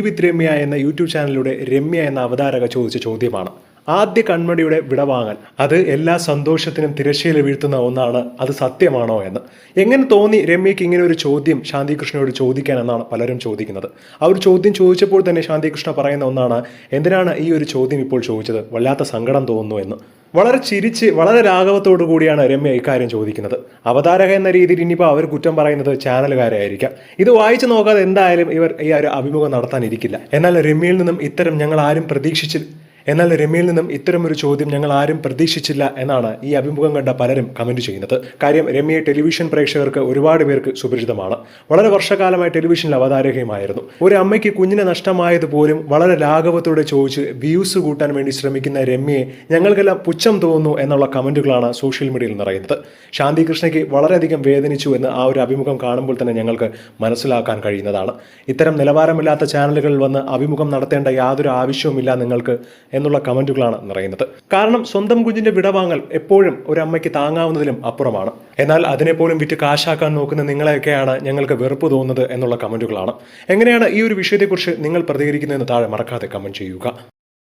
വിത്ത് രമ്യ എന്ന യൂട്യൂബ് ചാനലിലൂടെ രമ്യ എന്ന അവതാരക ചോദിച്ച ചോദ്യമാണ്. ആദ്യ കൺമണിയുടെ വിടവാങ്ങൽ. അത് എല്ലാ സന്തോഷത്തിനും തിരശ്ശീല വീഴ്ത്തുന്ന ഒന്നാണ്. അത് സത്യമാണോ എന്ന്. എങ്ങനെ തോന്നി രമ്യയ്ക്ക് ഇങ്ങനെ ഒരു ചോദ്യം ശാന്തികൃഷ്ണയോട് ചോദിക്കാൻ എന്നാണ് പലരും ചോദിക്കുന്നത്. ആ ഒരു ചോദ്യം ചോദിച്ചപ്പോൾ തന്നെ ശാന്തികൃഷ്ണ പറയുന്ന ഒന്നാണ് എന്തിനാണ് ഈ ഒരു ചോദ്യം ഇപ്പോൾ ചോദിച്ചത്? വല്ലാത്ത സങ്കടം തോന്നുന്നു എന്ന്. വളരെ ചിരിച്ച് വളരെ രാഘവത്തോടു കൂടിയാണ് രമ്യ ഇക്കാര്യം ചോദിക്കുന്നത്. അവതാരക എന്ന രീതിയിൽ ഇനിയിപ്പോൾ അവർ കുറ്റം പറയുന്നത് ചാനലുകാരായിരിക്കാം ഇത് വായിച്ചു നോക്കാതെ എന്തായാലും ഇവർ ഈ ഒരു അഭിമുഖം നടത്താനിരിക്കില്ല. എന്നാൽ രമ്യയിൽ നിന്നും ഇത്തരം ഞങ്ങൾ ആരും പ്രതീക്ഷിച്ചില്ല. എന്നാൽ രമ്യയിൽ നിന്നും ഇത്തരമൊരു ചോദ്യം ഞങ്ങൾ ആരും പ്രതീക്ഷിച്ചില്ല എന്നാണ് ഈ അഭിമുഖം കണ്ട പലരും കമന്റ് ചെയ്യുന്നത്. കാര്യം രമ്യ ടെലിവിഷൻ പ്രേക്ഷകർക്ക് ഒരുപാട് പേർക്ക് സുപരിചിതമാണ്. വളരെ വർഷകാലമായി ടെലിവിഷനിൽ അവതാരകയുമായിരുന്നു. ഒരു അമ്മയ്ക്ക് കുഞ്ഞിനെ നഷ്ടമായത് പോലും വളരെ ലാഘവത്തോടെ ചോദിച്ച് വ്യൂസ് കൂട്ടാൻ വേണ്ടി ശ്രമിക്കുന്ന രമ്യയെ ഞങ്ങൾക്കെല്ലാം പുച്ഛം തോന്നുന്നു എന്നുള്ള കമന്റുകളാണ് സോഷ്യൽ മീഡിയയിൽ നിറയുന്നത്. ശാന്തി കൃഷ്ണയ്ക്ക് വളരെയധികം വേദനിച്ചു എന്ന് ആ ഒരു അഭിമുഖം കാണുമ്പോൾ തന്നെ ഞങ്ങൾക്ക് മനസ്സിലാക്കാൻ കഴിയുന്നതാണ്. ഇത്തരം നിലവാരമില്ലാത്ത ചാനലുകളിൽ വന്ന് അഭിമുഖം നടത്തേണ്ട യാതൊരു ആവശ്യവുമില്ല നിങ്ങൾക്ക് എന്നുള്ള കമന്റുകളാണ് നിറയുന്നത്. കാരണം സ്വന്തം കുഞ്ഞിന്റെ വിടവാങ്ങൽ എപ്പോഴും ഒരു അമ്മയ്ക്ക് താങ്ങാവുന്നതിലും അപ്പുറമാണ്. എന്നാൽ അതിനെപ്പോലും വിറ്റ് കാശാക്കാൻ നോക്കുന്ന നിങ്ങളെയൊക്കെയാണ് ഞങ്ങൾക്ക് വെറുപ്പ് തോന്നുന്നത് എന്നുള്ള കമന്റുകളാണ്. എങ്ങനെയാണ് ഈ ഒരു വിഷയത്തെക്കുറിച്ച് നിങ്ങൾ പ്രതികരിക്കുന്നതെന്ന് താഴെ മറക്കാതെ കമന്റ് ചെയ്യുക.